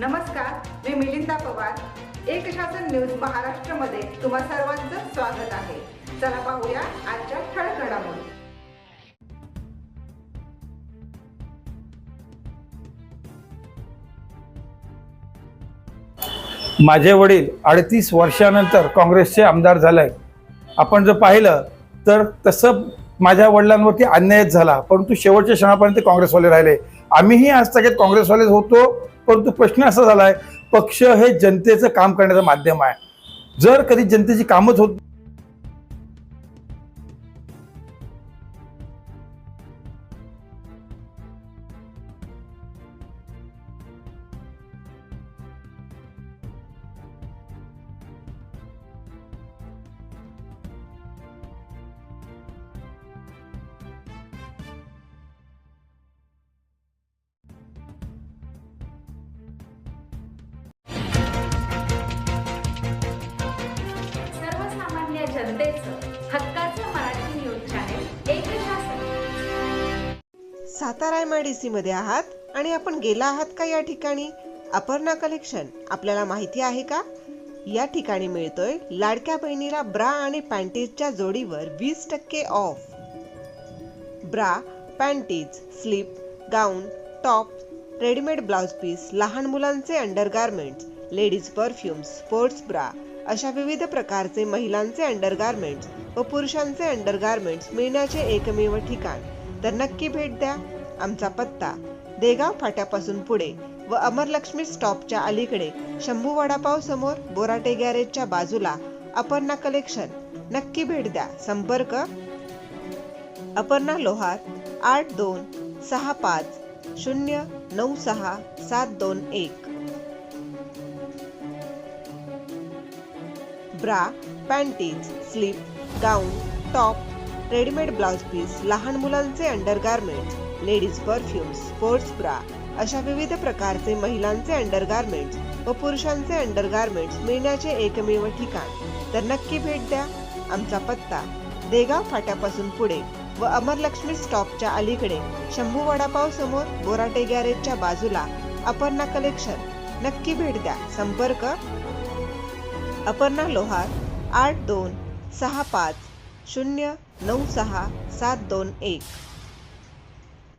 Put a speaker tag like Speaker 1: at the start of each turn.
Speaker 1: नमस्कार मी मिलिंदा पवार. एक शासन न्यूज महाराष्ट्रमध्ये तुम्हा सर्वांचं स्वागत आहे. चला पाहूया आजच्या ठळक घडामोडी
Speaker 2: माझे वडील अडतीस वर्षानंतर काँग्रेसचे आमदार झाले. आपण जर पाहिलं तर तसं माझ्या वडिलांवरती अन्यायच झाला परंतु शेवटच्या क्षणापर्यंत काँग्रेसवाले राहिले. आम्हीही आज सगळ्यात काँग्रेसवालेच होतो. परंतु प्रश्न असा झालाय पक्ष हे जनतेचं काम करण्याचं माध्यम आहे. जर कधी जनतेची कामच होत
Speaker 3: जनतेचं हक्काचं मराठी न्यूज चॅनेल एक शासन
Speaker 4: Satara M I D C मध्ये आहात आणि आपण गेला आहात का या ठिकाणी? अपर्णा कलेक्शन आपल्याला माहिती आहे का? या ठिकाणी मिळतोय लाडक्या बहिणीला ब्रा आणि पॅन्टीजच्या जोडीवर वीस टक्के off bra panties slip gown top readymade blouse piece लहान मुलांचे undergarments ladies perfumes sports bra अशा विविध प्रकारचे महिलांचे अंडरगार्मेंट्स व पुरुषांचे अंडरगार्मेंट्स मिळण्याचे एकमेव ठिकाण. तर नक्की भेट द्या आमचा पत्ता देगाव फाट्यापासून पुढे व अमरलक्ष्मी स्टॉपच्या अलीकडे शंभू वडापाव समोर बोराटे गॅरेजच्या बाजूला अपर्णा कलेक्शन. नक्की भेट द्या. संपर्क अपर्णा लोहार आठ दोन सहा पाच शून्य नऊ सहा सात दोन एक. Bra panties slip gown top readymade blouse piece लहान मुलांचे undergarments ladies perfumes sports bra अशा विविध प्रकारचे महिलांचे अंडरगार्मेंट्स व पुरुषांचे अंडरगार्मेंट्स मिळण्याचे एकमेव ठिकाण. तर नक्की भेट द्या. आमचा पत्ता देगाव फाट्यापासून पुढे व अमरलक्ष्मी स्टॉपच्या अलीकडे शंभू वडापाव समोर बोराटे गॅरेजच्या बाजूला अपर्णा कलेक्शन नक्की भेट द्या. संपर्क अपर्णा लोहार आठ दोन सहा पाच शून्य नऊ सहा सात दोन एक.